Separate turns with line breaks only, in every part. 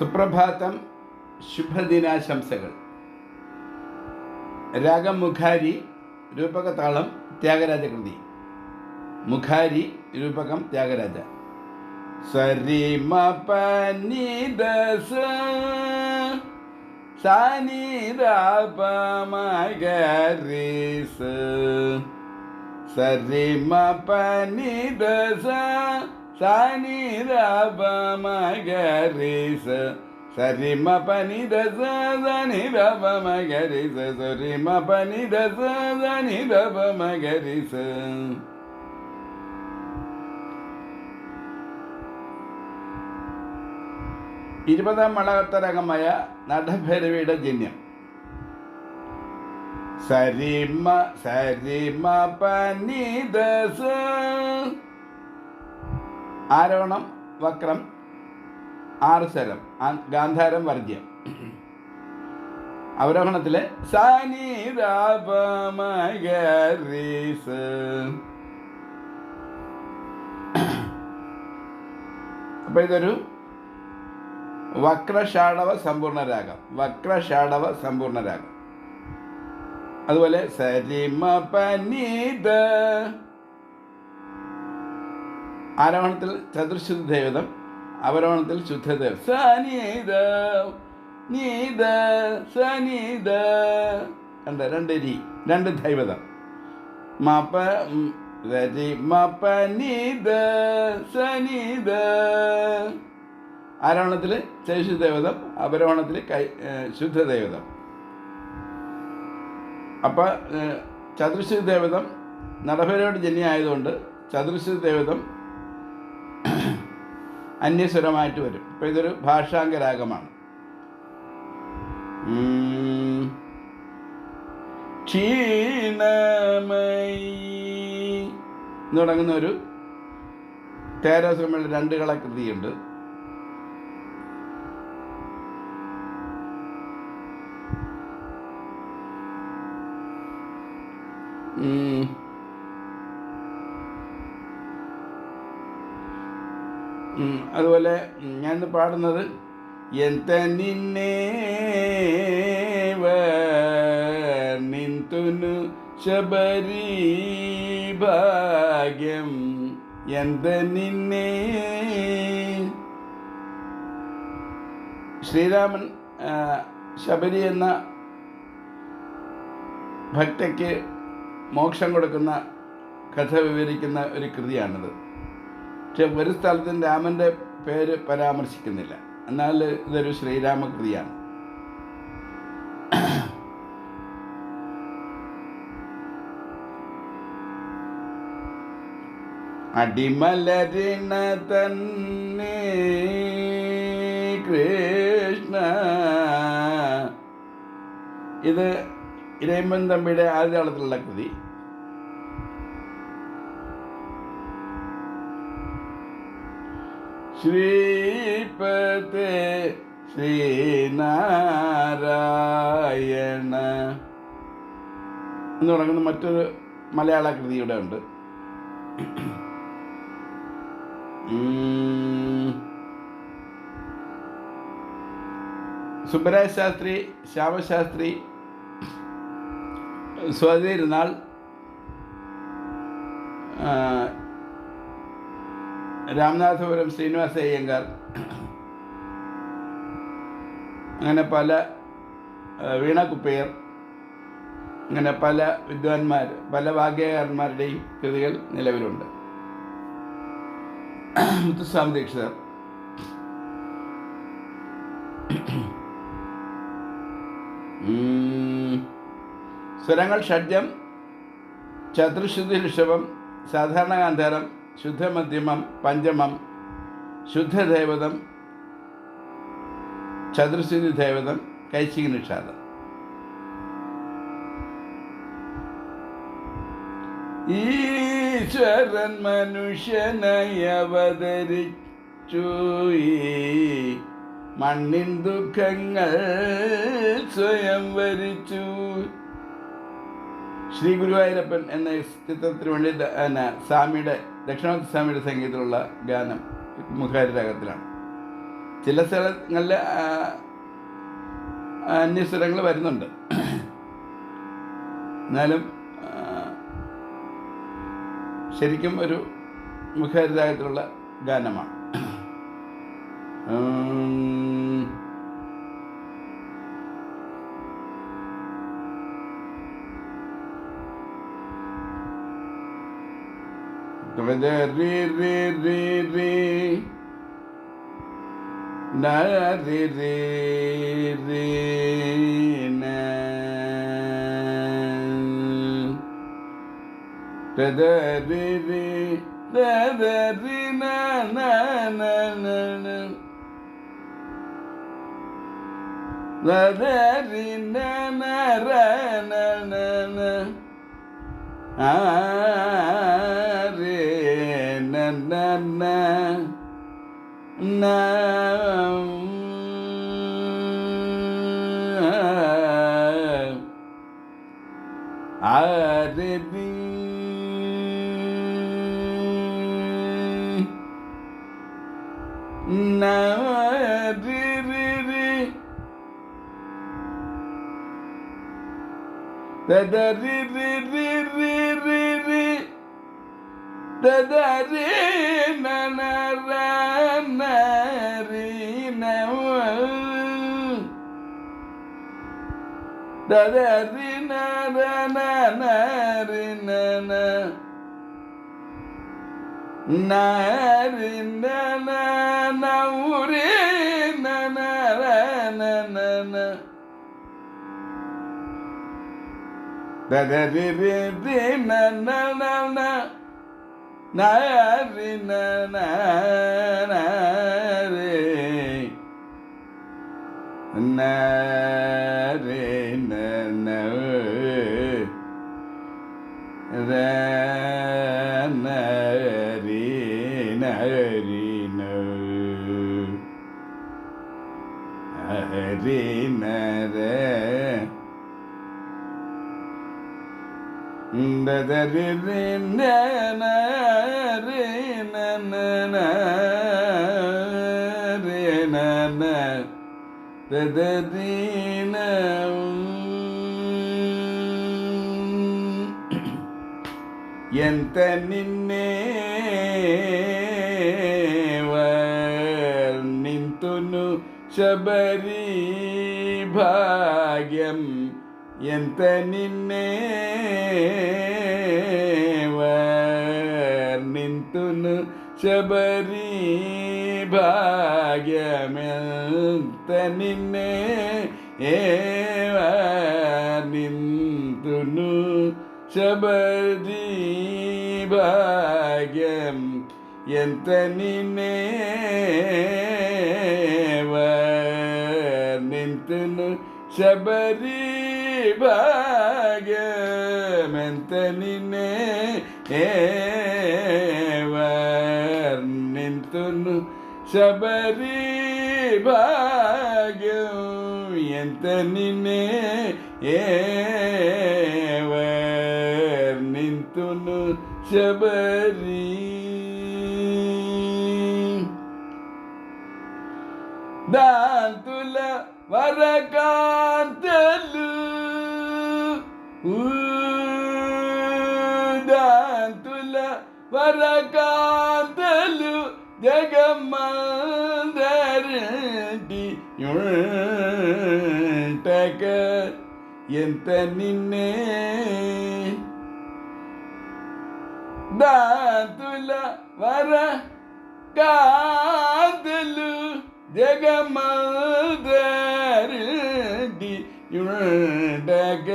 സുപ്രഭാതം ശുഭദിനാശംസകൾ രാഗം മുഖാരി രൂപകതാളം ത്യാഗരാജ കൃതി മുഖാരി രൂപകം ത്യാഗരാജ സരി മ പ നി ദ സ സാ നി ര പ മ ഗ രി സ സരി മ പ നി ദ സ സ നി ര പ മ ഗ രി സ ഇരുപതാം മളകത്തരകമായ നടഭൈരവിയുടെ ജന്യം സരിമ സരിമ പനിദസ ആരോഹണം വക്രം ആറ് സ്വരം ഗാന്ധാരം വർജ്യം. അവരോഹണത്തിലെ അപ്പൊ ഇതൊരു വക്രഷാടവ സമ്പൂർണ രാഗം വക്രഷാടവ സമ്പൂർണ രാഗം അതുപോലെ സരിമ പനീത ആരോഹണത്തിൽ ചതുർശുദ്ധ ദേവതം അവരോഹണത്തിൽ ശുദ്ധദേവ്. സനീത നീത സനീത കണ്ട രണ്ട് രീ രണ്ട് ദൈവതം. മപ മാപ്പ മപ നീത സനീത ആരോഹണത്തിൽ ശേഷു ദേവതം അവരോഹണത്തിൽ കൈ ശുദ്ധ ദേവതം അപ്പം ചതുർശ്രീ ദേവതം നടഭരോട് ജന്യായതുകൊണ്ട് ചതുർശ്രീ ദേവതം അന്യസ്വരമായിട്ട് വരും. ഇപ്പം ഇതൊരു ഭാഷാംഗരാഗമാണ്. തുടങ്ങുന്ന ഒരു തേരോസമ്മയുടെ രണ്ട് കൃതിയുണ്ട് അതുപോലെ ഞാൻ പാടുന്നത് എന്ത നിന്നെ നിന്തുനു ശബരി ഭാഗ്യം എന്ത നിന്നെ? ശ്രീരാമൻ ശബരി എന്ന ഭക്തയ്ക്ക് മോക്ഷം കൊടുക്കുന്ന കഥ വിവരിക്കുന്ന ഒരു കൃതിയാണിത്. പക്ഷെ ഒരു സ്ഥലത്തും രാമന്റെ പേര് പരാമർശിക്കുന്നില്ല. എന്നാൽ ഇതൊരു ശ്രീരാമകൃതിയാണ്. അടിമലരിണ തന്നെ കൃഷ്ണ. ഇത് ഇരയമ്പൻ തമ്പിയുടെ ആദ്യകാലത്തിലുള്ള കൃതി. ശ്രീപത്തെ ശ്രീനാരായണ. എന്ന് തുടങ്ങുന്ന മറ്റൊരു മലയാള കൃതി ഇവിടെ ഉണ്ട്. സുബരാജ ശാസ്ത്രി ശ്യാമശാസ്ത്രി സ്വാതിരുന്നാൾ രാമനാഥപുരം ശ്രീനിവാസ അയ്യങ്കാർ അങ്ങനെ പല വീണ കുപ്പയർ അങ്ങനെ പല വിദ്വാൻമാർ പല വാഗ്യകാരന്മാരുടെയും കൃതികൾ നിലവിലുണ്ട് മുത്തുസ്വാമി ദീക്ഷിതർ. സ്വരങ്ങൾ ഷഡ്ജം ചതുർശുദ്ധി ഋഷഭം സാധാരണ ഗാന്ധാരം ശുദ്ധമധ്യമം പഞ്ചമം ശുദ്ധദേവതം ചതുർശുദ്ധി ദേവതം കൈശിക നിഷാദം. ഈശ്വരൻ മനുഷ്യനായി അവതരിച്ചു. മണ്ണിൻ ദുഃഖങ്ങൾ സ്വയം വരിച്ചു. ശ്രീ ഗുരുവായൂരപ്പൻ എന്ന ചിത്രത്തിന് വേണ്ടി സ്വാമിയുടെ ദക്ഷിണാമൂർത്തി സ്വാമിയുടെ സംഗീതത്തിലുള്ള ഗാനം മുഖാരി രാഗത്തിലാണ് ചില സ്ഥലങ്ങളിൽ അന്യസ്വരങ്ങൾ വരുന്നുണ്ട്. എന്നാലും ശരിക്കും ഒരു മുഖരിതായിട്ടുള്ള ഗാനമാണ്. كما ري ري ري ري نا ري ري ري نا تدا ري ري تدا ري نا نا نا نا نا لا داري نا نا نا نا نا آه na na na na arabi na da da ri ri ri ri ri ri ததரி நனர ததரி நரி நன நரி நவுரி நனர நன ததரி நன நரி நரி நரி நரி நரி நரி நரி na Da da ri ri ri na na na na na ri na na na ri na ri na na ra na ri na ri na ri na ra da da ri ri na na ri na na na ri na na da da ri na ఎంత నిన్నే వర్ణింతును శబరి భాగ్యం ఎంత నిన్నే వర్ణింతును శబరి భాగ్యమెంత నిన్నే ఏ శబరి భాగ్యం ఎంత నిన్నే ఏ వర్ణింతును శబరి దాంతుల వరకాంతలు ఊ, దాంతుల వరకాంతలు జగమ్మందరి ఉంటక ఎంత నిన్నే దాంతుల వర కాంతులు జగమందరి ఉండగ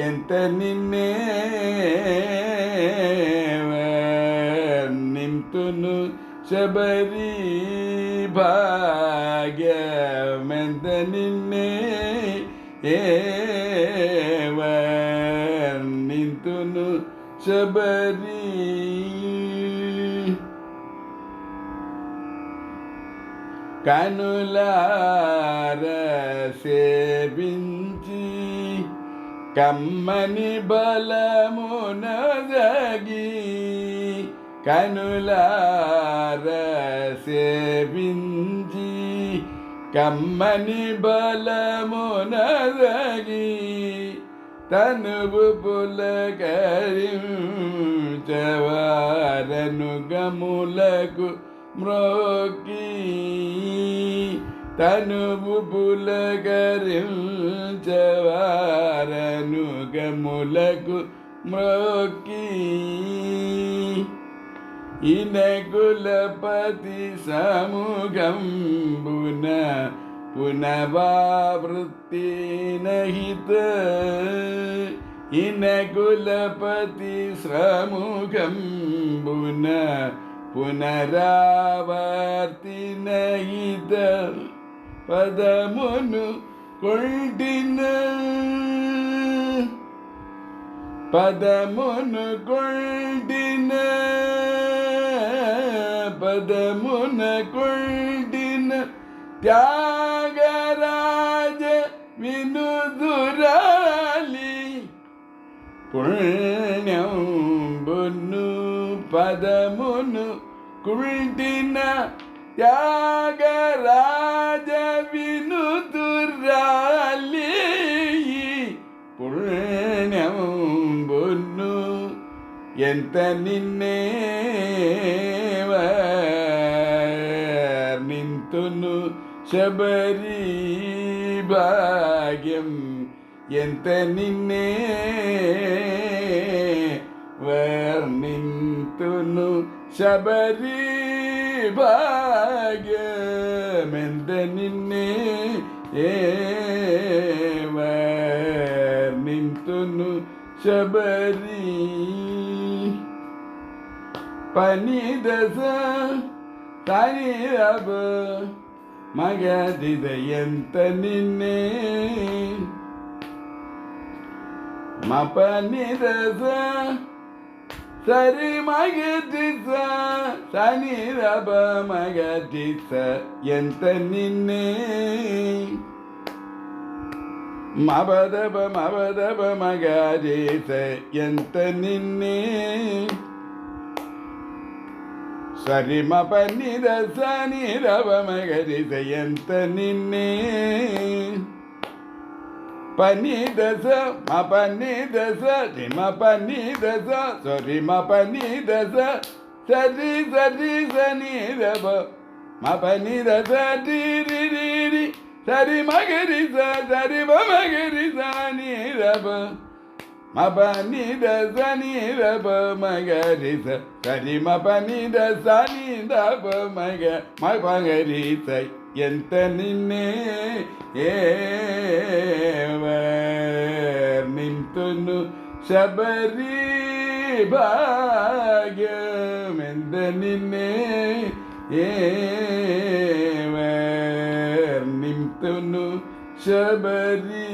ఎంత నిన్నే ఎంత నిన్నే నింతును శబరి భాగ్యమెంత నిన్నే ఏవర్ణింతును శబరి కనులార సేవించి కమ్మని బలమునదగి కనులార సేవించి కమ్మని బలమునదగి తనువు పులకరించవారను గములకు మ్రోకీ തനുപു പുലകരിൽ ചവാരനുഗമുലകു മ്രോക്കി. ഇനകുലപതി സമുഖം പുന പുനവാവൃത്തിനഹിത് ഇനകുലപതി സമുഖം പുന പുനരാവർത്തിനഹിതർ పదమును కొల్టిన పదమును కొల్టిన పదమున కొల్టిన త్యాగరాజ వినుదురాలి పుణ్యం బొన్ను పదమును కుల్టిన త్యాగరాజ ಎಂತ ನಿನ್ನೇವ ನಿಂತುನು ಶಬರಿ ಭಾಗ್ಯಂ ಎಂತ ನಿನ್ನೇ വർണിന്തുന്നു ശബരി ഭാഗ്യമെന്ത നിന്നെ ഏവർണിന്തുന്നു ശബരീ பனிதச தனிரப மகதிதயந்த நின்னே. மபனிதச சரி மகதிச சனிரப மகதிச எந்த நின்னே. மபதப மபதப மகதேச எந்த நின்னே. ಸರಿಮ ಪನ್ನಿದ ಸನಿ ರವ ಮಗರಿ ಜಯಂತ ನಿನ್ನೆ ಪನ್ನಿದ ಸ ಮ ಪನ್ನಿದ ಸ ರಿಮ ಪನ್ನಿದ ಸ ಸರಿಮ ಪನ್ನಿದ ಸ ಸರಿ ಸರಿ ಸನಿ ರವ ಮ ಪನ್ನಿದ ಸ ಟಿ ರಿ ರಿ ರಿ ಸರಿ ಮಗರಿ ಸ ಸರಿ ಮ ಮಗರಿ ಸ ನೀ ರವ రి రి రి సరి మగరి స సరి మ మగరి స ని రవ మ పని దశ ని రవ మగరి స సరి మ పని దశ ని రవ మగ మ మగరి స ఎంత నిన్నే ఏవర్ణింతును శబరి భాగ్యమెంత నిన్నే ఏవర్ణింతును శబరి